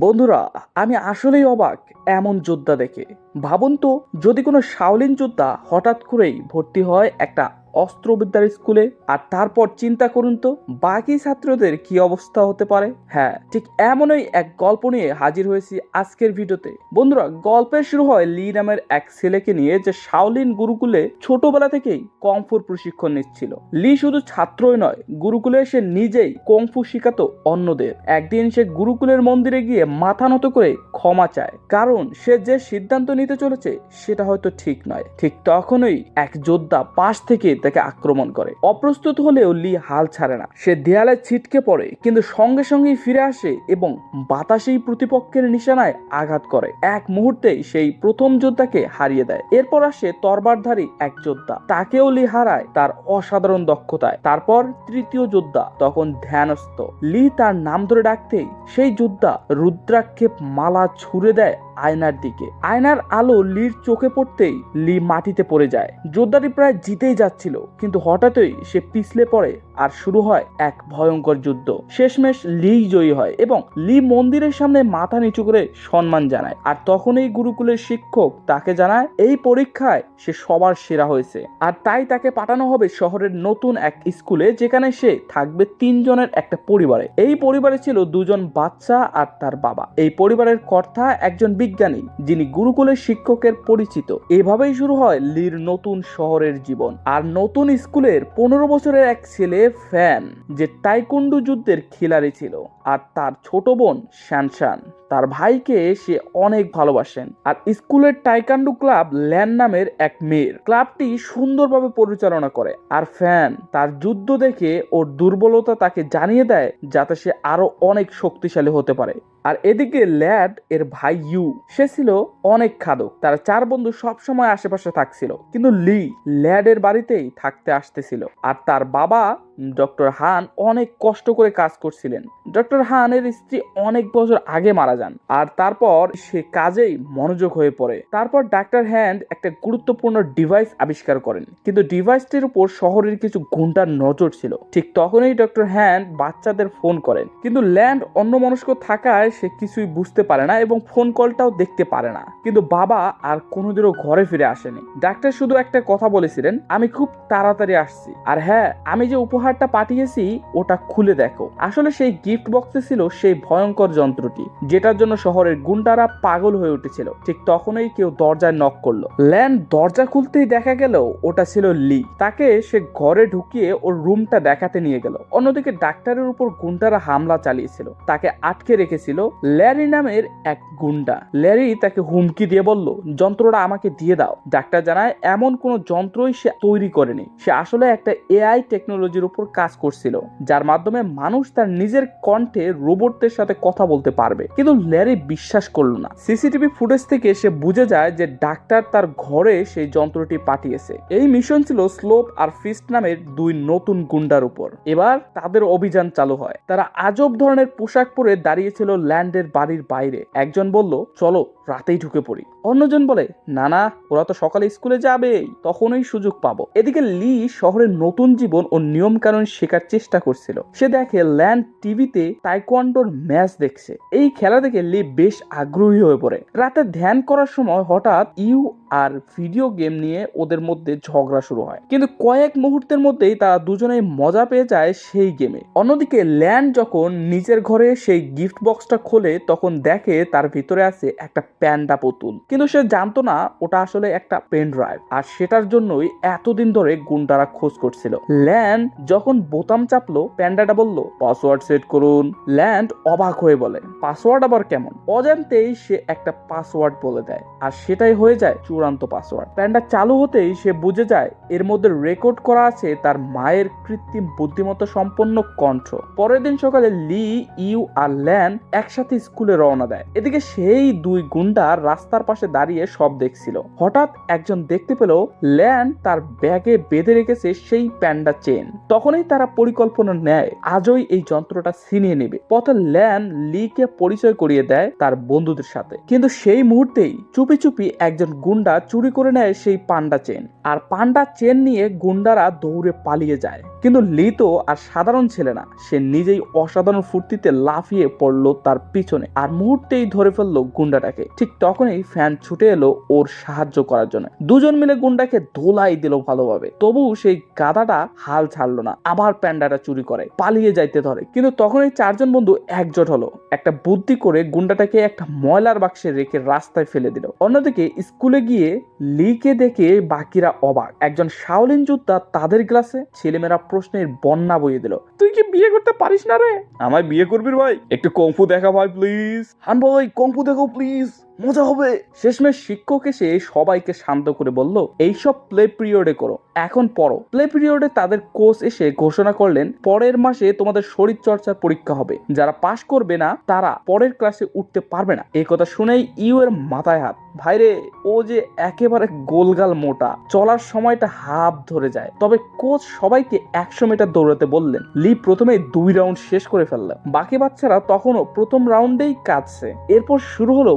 বন্ধুরা, আমি আসলেই অবাক এমন যোদ্ধা দেখে। ভাবুন তো, যদি কোনো শাওলিন যোদ্ধা হঠাৎ করেই ভর্তি হয় একটা অস্ত্রবিদ্যার স্কুলে। আর তারপর চিন্তা করুন তো, বাকি ছাত্রদের কি অবস্থা হতে পারে? হ্যাঁ ঠিক এমনই এক গল্প নিয়ে হাজির হয়েছি আজকের ভিডিওতে। বন্ধুরা গল্পের শুরু হয় লি নামের এক ছেলেকে নিয়ে যে শাওলিন গুরুকুলে ছোটবেলা থেকেই কংফুর প্রশিক্ষণ নিচ্ছিল। লি শুধু ছাত্রই নয়, গুরুকুলে সে নিজেই কংফু শিখাতো অন্যদের। একদিন সে গুরুকুলের মন্দিরে গিয়ে মাথা নত করে ক্ষমা চায়। কারণ সে যে সিদ্ধান্ত নিতে চলেছে, সেটা হয়তো ঠিক নয়। ঠিক তখনই এক যোদ্ধা পাশ থেকে তাকে আক্রমণ করে। অপ্রস্তুত হলেও লি হাল ছাড়ে না। সে দেয়ালে ছিটকে পড়ে, কিন্তু সঙ্গে সঙ্গেই ফিরে আসে এবং বাতাসেই প্রতিপক্ষের নিশানায় আঘাত করে। এক মুহূর্তেই সেই প্রথম যোদ্ধাকে হারিয়ে দেয়। এরপর আসে তরবারধারী এক যোদ্ধা। তাকেও লি হারায় তার অসাধারণ দক্ষতায়। তারপর তৃতীয় যোদ্ধা, তখন ধ্যানস্থ। লি তার নাম ধরে ডাকতেই সেই যোদ্ধা রুদ্রাক্ষেপ মালা ছুড়ে দেয় আয়নার দিকে। আয়নার আলো লির চোখে পড়তেই লি মাটিতে পড়ে যায়। যোদ্ধাটি প্রায় জিতেই যাচ্ছিল, কিন্তু হঠাৎই সে পিছলে পড়ে। আর শুরু হয় এক ভয়ঙ্কর যুদ্ধ। শেষমেশ লি জয়ী হয় এবং লি মন্দিরের সামনে মাথা নিচু করে সম্মান জানায়। আর তখনই গুরুকুলের শিক্ষক তাকে জানায়, এই পরীক্ষায় সে সবার সেরা হয়েছে। আর তাই তাকে পাঠানো হবে শহরের নতুন এক স্কুলে, যেখানে সে থাকবে তিনজনের একটা পরিবারে। এই পরিবারে ছিল দুজন বাচ্চা আর তার বাবা। এই পরিবারের কর্তা একজন বিজ্ঞানী, যিনি গুরুকুলের শিক্ষকের পরিচিত। এভাবেই শুরু হয় লির নতুন শহরের জীবন। আর নতুন স্কুলের পনেরো বছরের এক ছেলে ফ্যান যে টাইকুন্ডু যুদ্ধের খিলাড়ি ছিল। আর তার ছোট বোন শ্যানশান তার ভাইকে সে অনেক ভালোবাসেন। আর স্কুলের টাইকান্ডু ক্লাব ল্যান নামের এক মেয়ের। ক্লাবটি সুন্দরভাবে পরিচালনা করে। আর ফ্যান তার যুদ্ধ দেখে ওর দুর্বলতা তাকে জানিয়ে দেয়, যাতে সে আরও অনেক শক্তিশালী হতে পারে। আর এদিকে ল্যাড এর ভাই ইউ, সে ছিল অনেক খাদক। তার চার বন্ধু সব সময় আশেপাশে থাকছিল। কিন্তু লি ল্যাডের বাড়িতেই থাকতে আসতেছিল। আর তার বাবা, ডক্টর হান, অনেক কষ্ট করে কাজ করছিলেন। ডক্টর হানের স্ত্রী অনেক বছর আগে মারা যান আর তারপর সে কাজেই মনোযোগ হয়ে পড়ে। তারপর ডাক্তার হ্যান্ড একটা গুরুত্বপূর্ণ ডিভাইস আবিষ্কার করেন। কিন্তু ডিভাইসটির উপর শহরের কিছু গুন্ডার নজর ছিল। ঠিক তখনই ডক্টর হ্যান্ড বাচ্চাদের ফোন করেন। কিন্তু ল্যান্ড অন্য মনস্ক থাকায় সে কিছুই বুঝতে পারে না এবং ফোন কলটাও দেখতে পারে না। কিন্তু বাবা আর কোনোদিনও ঘরে ফিরে আসেনি। ডাক্তার শুধু একটা কথা বলেছিলেন, আমি খুব তাড়াতাড়ি আসছি। আর হ্যাঁ আমি যে উপহারটা পাঠিয়েছি, ওটা খুলে দেখো। আসলে সেই গিফট বক্সে ছিল সেই ভয়ঙ্কর যন্ত্রটি, যেটার জন্য শহরের গুন্ডারা পাগল হয়ে উঠেছিল। ঠিক তখনই কেউ দরজায় নক করল। ল্যান্ড দরজা খুলতেই দেখা গেল, ওটা ছিল লি। তাকে সে ঘরে ঢুকিয়ে ওর রুমটা দেখাতে নিয়ে গেল। অন্যদিকে ডাক্তারের উপর গুন্ডারা হামলা চালিয়েছিল। তাকে আটকে রেখেছিল ল্যারি নামের এক গুন্ডা। ল্যারি তাকে হুমকি দিয়ে বলল, যন্ত্রটা আমাকে দিয়ে দাও। ডাক্তার জানায়, এমন কোনো যন্ত্রই সে তৈরি করেনি। সে আসলে একটা এআই টেকনোলজির উপর কাজ করছিল, যার মাধ্যমে মানুষ তার নিজের কণ্ঠে রোবটদের সাথে কথা বলতে পারবে। কিন্তু ল্যারি বিশ্বাস করল না। সিসিটিভি ফুটেজ থেকে সে বুঝে যায় যে ডাক্তার তার ঘরে সেই যন্ত্রটি পাঠিয়েছে। এই মিশন ছিল স্লোপ আর ফিস্ট নামের দুই নতুন গুন্ডার উপর। এবার তাদের অভিযান চালু হয়। তারা আজব ধরনের পোশাক পরে দাঁড়িয়েছিল ল্যান্ডের বাড়ির বাইরে। একজন বলল, চলো, রাতেই ঢুকে পড়ি। অন্যজন বলে না না ওরা তো সকালে স্কুলে যাবেই তখনই সুযোগ পাবো। এদিকে লি শহরের নতুন জীবন ও নিয়ম কানুন শেখার চেষ্টা করছিল। সে দেখে ল্যান্ড টিভিতে তাইকোয়ান্ডোর ম্যাচ দেখছে। এই খেলা দেখে লি বেশ আগ্রহী হয়ে পড়ে। রাতে ধ্যান করার সময় হঠাৎ ইউ আর ভিডিও গেম নিয়ে ওদের মধ্যে ঝগড়া শুরু হয়। কিন্তু কয়েক মুহূর্তের মধ্যেই তারা দুজনেই মজা পেয়ে যায় সেই গেমে অন্যদিকে ল্যান্ড যখন নিজের ঘরে সেই গিফট বক্সটা খোলে, তখন দেখে তার ভিতরে আছে একটা প্যান্ডা পুতুল। কিন্তু সে জানতো না ওটা আসলে একটা পেন ড্রাইভ আর সেটার জন্যই এতদিন ধরে গুন্ডারা খোঁজ করছিল। ল্যান্ড যখন বোতাম চাপলো, প্যান্ডাটা বলল পাসওয়ার্ড সেট করুন। ল্যান্ড অবাক হয়ে বলে পাসওয়ার্ড আবার কেমন? অজান্তেই সে একটা পাসওয়ার্ড বলে দেয়, আর সেটাই হয়ে যায় চূড়ান্ত পাসওয়ার্ড প্যান্ডা চালু হতেই সে বুঝে যায়, এর মধ্যে রেকর্ড করা আছে তার মায়ের কৃত্রিম বুদ্ধিমত্তা সম্পন্ন কণ্ঠ। পরের দিন সকালে লি, ইউ আর ল্যান একসাথে স্কুলে রওনা দেয়। এদিকে সেই দুই গুন্ডা রাস্তার পাশে দাঁড়িয়ে সব দেখছিল। হঠাৎ একজন দেখতে পেল ল্যান তার ব্যাগে বেঁধে রেখেছে সেই প্যান্ডা চেন। তখনই তারা পরিকল্পনা নেয়, আজই এই যন্ত্রটা ছিনিয়ে নেবে। পথে ল্যান লিকে পরিচয় করিয়ে দেয় তার বন্ধুদের সাথে। কিন্তু সেই মুহূর্তেই চুপি চুপি একজন গুন্ডা চুরি করে নেয় সেই পান্ডা চেন। আর পান্ডা চেন নিয়ে গুন্ডারা দৌড়ে পালিয়ে যায়। কিন্তু লি তো আর সাধারণ ছেলে না, সে নিজেই অসাধারণ ফুর্তিতে লাফিয়ে পড়ল তার পিছনে আর মুহূর্তেই ধরে ফেলল গুন্ডাটাকে। ঠিক তখনই ফ্যান ছুটে এলো ওর সাহায্য করার জন্য। দুজন মিলে গুন্ডাকে ধোলাই দিল ভালোভাবে। তবু সেই গাদাটা হাল ছাড়লো না, আবার প্যান্ডাটা চুরি করে, পালিয়ে যাইতে ধরে। কিন্তু তখন এই চারজন বন্ধু একজোট হলো। একটা বুদ্ধি করে গুন্ডাটাকে একটা ময়লার বাক্সে রেখে রাস্তায় ফেলে দিল। অন্যদিকে স্কুলে গিয়ে লিকে দেখে বাকিরা অবাক। একজন শাওলিন যোদ্ধা তাদের ক্লাসে ছেলেমেয়েরা প্রশ্নের বন্যা বইয়ে দিল। তুই কি বিয়ে করতে পারিস না রে? আমায় বিয়ে করবি ভাই? একটু কংফু দেখা ভাই প্লিজ হান ভাই কংফু দেখো প্লিজ মজা হবে। শেষমেশ শিক্ষক এসে সবাইকে শান্ত করে বলল, এইসব প্লে পিরিয়ডে করো, এখন পড়ো। প্লে পিরিয়ডে তাদের কোচ এসে ঘোষণা করলেন, পরের মাসে তোমাদের শরীর চর্চার পরীক্ষা হবে। যারা পাশ করবে না, তারা পরের ক্লাসে উঠতে পারবে না। এই কথা শুনেই ইউ এর মাথায় হাত, ভাইরে, ও যে একেবারে গোলগাল মোটা, চলার সময়টা হাফ ধরে যায়। তবে কোচ সবাইকে একশো মিটার দৌড়াতে বললেন, লি, প্রথমে দুই রাউন্ড শেষ করে ফেলল বাকি বাচ্চারা তখনও প্রথম রাউন্ডেই কাঁদছে। এরপর শুরু হলো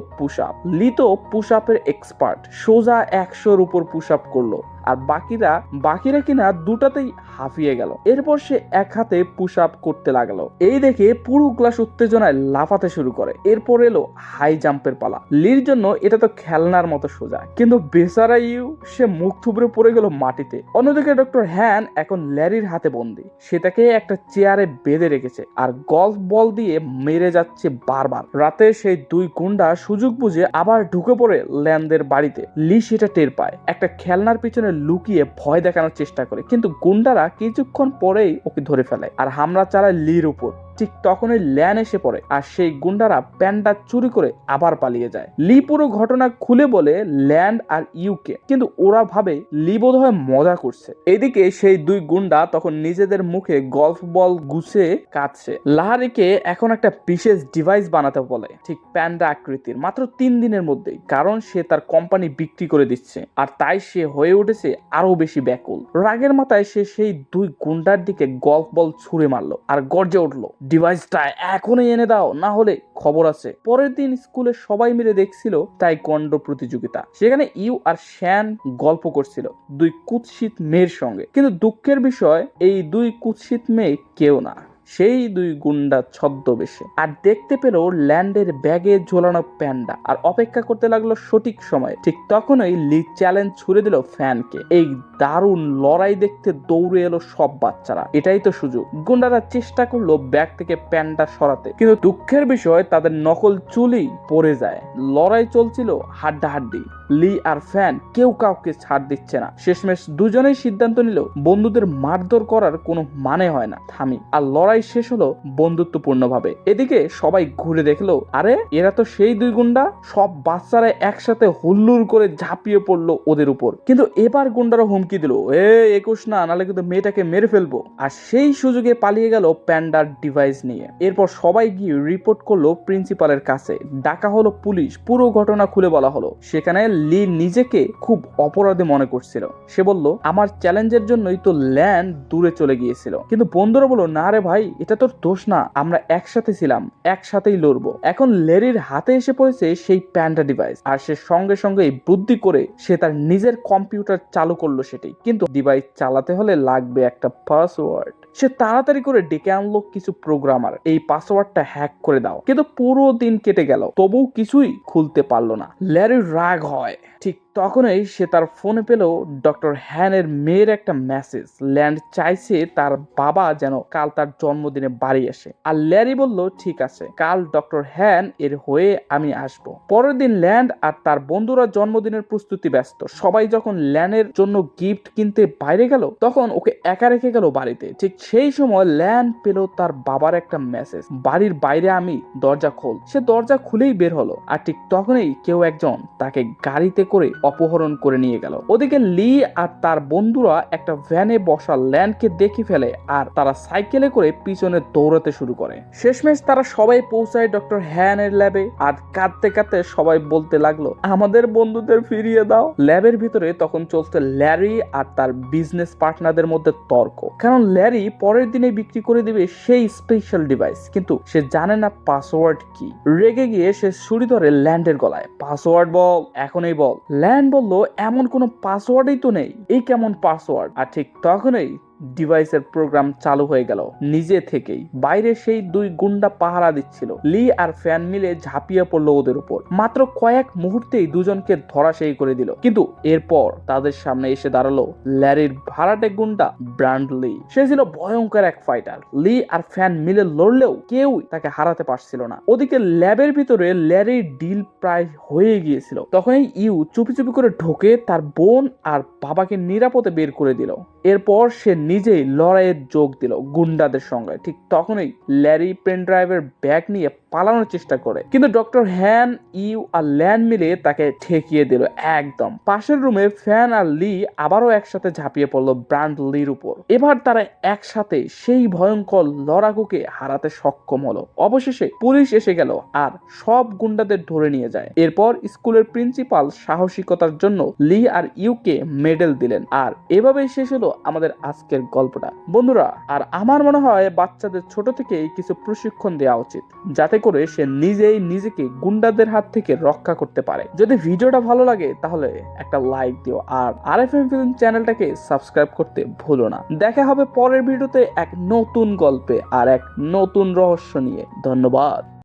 আপ লি তো পুশ আপের এক্সপার্ট সোজা একশোর উপর পুশ আপ করল। আর বাকিরা বাকিরা কিনা দুটাতেই হাঁফিয়ে গেল। এরপর সে এক হাতে পুশ আপ করতে লাগল। এই দেখে পুরো ক্লাস উত্তেজনায় লাফাতে শুরু করে। এরপর এলো হাই জাম্পের পালা। লির জন্য এটা তো খেলনার মতো সোজা। কিন্তু বেচারা ইউ, সে মুখ থুবড়ে পড়ে গেল মাটিতে। অন্যদিকে ডক্টর হ্যান এখন ল্যারির হাতে বন্দি। সেটাকে একটা চেয়ারে বেঁধে রেখেছে আর গল্ফ বল দিয়ে মেরে যাচ্ছে বারবার। রাতে সেই দুই গুন্ডা সুযোগ বুঝে আবার ঢুকে পড়ে ল্যান্ডের বাড়িতে। লি সেটা টের পায়। একটা খেলনার পিছনে লুকিয়ে ভয় দেখানোর চেষ্টা করে। কিন্তু গুন্ডারা কিছুক্ষণ পরেই ওকে ধরে ফেলে। আর হামলা চালায় লির উপর। ঠিক তখনই ল্যান এসে পড়ে আর সেই গুন্ডারা প্যান্টটা চুরি করে আবার পালিয়ে যায়। লি পুরো ঘটনা খুলে বলে ল্যান্ড আর ইউকে, কিন্তু ওরা ভাবে লি বোধ হয় মজা করছে। এদিকে সেই দুই গুন্ডা তখন নিজেদের মুখে গল্ফ বল গুছে কাটছে লাহারিকে এখন একটা বিশেষ ডিভাইস বানাতে বলে, ঠিক প্যান্ডা আকৃতির, মাত্র তিন দিনের মধ্যেই, কারণ সে তার কোম্পানি বিক্রি করে দিচ্ছে, আর তাই সে হয়ে উঠেছে আরও বেশি ব্যাকুল। রাগের মাথায় সে সেই দুই গুন্ডার দিকে গল্ফ বল ছুঁড়ে মারলো, আর গর্জে উঠল ডিভাইসটা এখনই এনে দাও, না হলে খবর আছে। পরের দিন স্কুলে সবাই মিলে দেখছিল তাই কন্ড প্রতিযোগিতা। সেখানে ইউ আর শ্যান গল্প করছিল দুই কুৎসিত মেয়ের সঙ্গে। কিন্তু দুঃখের বিষয়, এই দুই কুৎসিত মেয়ে কেউ না। সেই দুই গুন্ডা ছদ্মবেশে। আর দেখতে পেল ল্যান্ডের ব্যাগে ঝোলানো প্যান্ডা। আর অপেক্ষা করতে লাগল সঠিক সময়। ঠিক তখনই লি চ্যালেঞ্জ ছুড়ে দিল ফ্যানকে। এই দারুণ লড়াই দেখতে দৌড়ে এলো সব বাচ্চারা। এটাই তো সুযোগ। গুন্ডারা চেষ্টা করল ব্যাগ থেকে প্যান্ডা সরাতে। কিন্তু দুঃখের বিষয়, তাদের নকল চুলি পড়ে যায়। লড়াই চলছিল হাড্ডাহাড্ডি। লি আর ফ্যান কেউ কাউকে ছাড় দিচ্ছে না। শেষমেশ দুজনেই সিদ্ধান্ত নিল, বন্ধুদের মারধর করার কোনো মানে হয় না। থামি। আর লড়াই শেষ হলো বন্ধুত্বপূর্ণ ভাবে এদিকে সবাই ঘুরে দেখল, আরে, এরা তো সেই দুই গুন্ডা? সব বাচ্চারা একসাথে হুল্লুর করে ঝাঁপিয়ে পড়ল ওদের উপর। কিন্তু এবার গুন্ডারা হুমকি দিল, এ, একুশ না, নাহলে কিন্তু মেয়েটাকে মেরে ফেলব। আর সেই সুযোগে পালিয়ে গেল প্যান্ডার ডিভাইস নিয়ে। এরপর সবাই গিয়ে রিপোর্ট করল প্রিন্সিপালের কাছে। ডাকা হলো পুলিশ, পুরো ঘটনা খুলে বলা হলো। সেখানে লি নিজেকে খুব অপরাধী মনে করছিল। সে বলল, আমার চ্যালেঞ্জের জন্যই তো ল্যান্ড দূরে চলে গিয়েছিল। কিন্তু বন্ধুরা বলল, না রে ভাই এটা তোর দোষ না, আমরা একসাথে ছিলাম, একসাথেই লড়বো। এখন লেরির হাতে এসে পড়েছে সেই প্যান্ডা ডিভাইস আর সে সঙ্গে সঙ্গে বুদ্ধি করে সে তার নিজের কম্পিউটার চালু করল সেটি। কিন্তু ডিভাইস চালাতে হলে লাগবে একটা পাসওয়ার্ড সে তাড়াতাড়ি করে ডেকে আনলো কিছু প্রোগ্রামার এই পাসওয়ার্ডটা হ্যাক করে দাও। কিন্তু পুরো দিন কেটে গেল, তবুও কিছুই খুলতে পারল না। ল্যারির রাগ হয়। ঠিক তখনই সে তার ফোনে পেল ডক্টর হ্যানের মেয়ের একটা মেসেজ ল্যান্ড চাইছে তার বাবা যেন কাল তার জন্মদিনে বাড়ি আসে। আর ল্যারি বলল, ঠিক আছে, কাল ডক্টর হ্যান এর হয়ে আমি আসব। পরের দিন ল্যান্ড আর তার বন্ধুরা জন্মদিনের প্রস্তুতি ব্যস্ত। সবাই যখন ল্যানের জন্য গিফট কিনতে বাইরে গেল, তখন ওকে একা রেখে গেল বাড়িতে। ঠিক সেই সময় ল্যান্ড পেল তার বাবার একটা মেসেজ বাড়ির বাইরে আমি দরজা খোল। সে দরজা খুলেই বের হলো। আর ঠিক তখনই কেউ একজন তাকে গাড়িতে করে অপহরণ করে নিয়ে গেল। ওদিকে লি আর তার বন্ধুরা একটা ভ্যানে বসা ল্যান্ডকে দেখে ফেলে আর তারা সাইকেলে করে পিছনে দৌড়াতে শুরু করে। শেষমেশ তারা সবাই পৌঁছায় ডক্টর হ্যানের ল্যাবে আর কাঁদতে কাঁদতে সবাই বলতে লাগল, আমাদের বন্ধুদের ফিরিয়ে দাও। ল্যাবের ভিতরে তখন চলছে ল্যারি আর তার বিজনেস পার্টনারদের মধ্যে তর্ক। কারণ ল্যারি পরের দিনে বিক্রি করে দিবে সেই স্পেশাল ডিভাইস কিন্তু সে জানে না পাসওয়ার্ড কি। রেগে গিয়ে সে ছুরি ধরে ল্যান্ডের গলায় পাসওয়ার্ড বল, এখনই বল। ল্যান্ড বলল এমন কোনো পাসওয়ার্ডই তো নেই। এই কেমন পাসওয়ার্ড আর ঠিক তখনই ডিভাইসের প্রোগ্রাম চালু হয়ে গেল। নিজে থেকেই। বাইরে সেই দুই গুন্ডা পাহারা দিচ্ছিল। লি আর ফ্যান মিলে ঝাঁপিয়ে পড়ল ওদের উপর। মাত্র কয়েক মুহূর্তেই দুজনকে ধরাশায়ী করে দিল। কিন্তু এরপর তাদের সামনে এসে দাঁড়াল ল্যারির ভাড়াটে গুন্ডা ব্র্যান্ড লি। সে ছিল ভয়ঙ্কর এক ফাইটার লি আর ফ্যান মিলে লড়লেও কেউই তাকে হারাতে পারছিল না। ওদিকে ল্যাবের ভিতরে ল্যারির ডিল প্রায় হয়ে গিয়েছিল। তখনই ইউ চুপি চুপি করে ঢোকে তার বোন আর বাবাকে নিরাপদে বের করে দিল। এরপর সে নিজেই লড়াইয়ে যোগ দিল গুন্ডাদের সঙ্গে। ঠিক তখনই ল্যারি পেন ড্রাইভের ব্যাগ নিয়ে পালানোর চেষ্টা করে। কিন্তু ডক্টর হ্যান, ইউ আর ল্যান মিলে তাকে ঠেকিয়ে দিল একদম। পাশের রুমে ফ্যান আর লি আবারও একসাথে ঝাঁপিয়ে পড়ল ব্র্যান্ড লির উপর। এবার তারা একসাথে সেই ভয়ঙ্কর লড়াকুকে হারাতে সক্ষম হলো। অবশেষে পুলিশ এসে গেল আর সব গুন্ডাদের ধরে নিয়ে যায়। এরপর স্কুলের প্রিন্সিপাল সাহসিকতার জন্য লি আর ইউকে মেডেল দিলেন। আর এভাবেই শেষ হলো আমাদের আজকের গল্পটা। বন্ধুরা, আর আমার মনে হয় বাচ্চাদের ছোট থেকেই কিছু প্রশিক্ষণ দেওয়া উচিত, যাতে করে সে নিজেই নিজেকে গুন্ডাদের হাত থেকে রক্ষা করতে পারে। যদি ভিডিওটা ভালো লাগে, তাহলে একটা লাইক দিও, আর আর এফ এম ফিল্ম চ্যানেলটাকে সাবস্ক্রাইব করতে ভুলো না। দেখা হবে পরের ভিডিওতে এক নতুন গল্পে, আর এক নতুন রহস্য নিয়ে। ধন্যবাদ।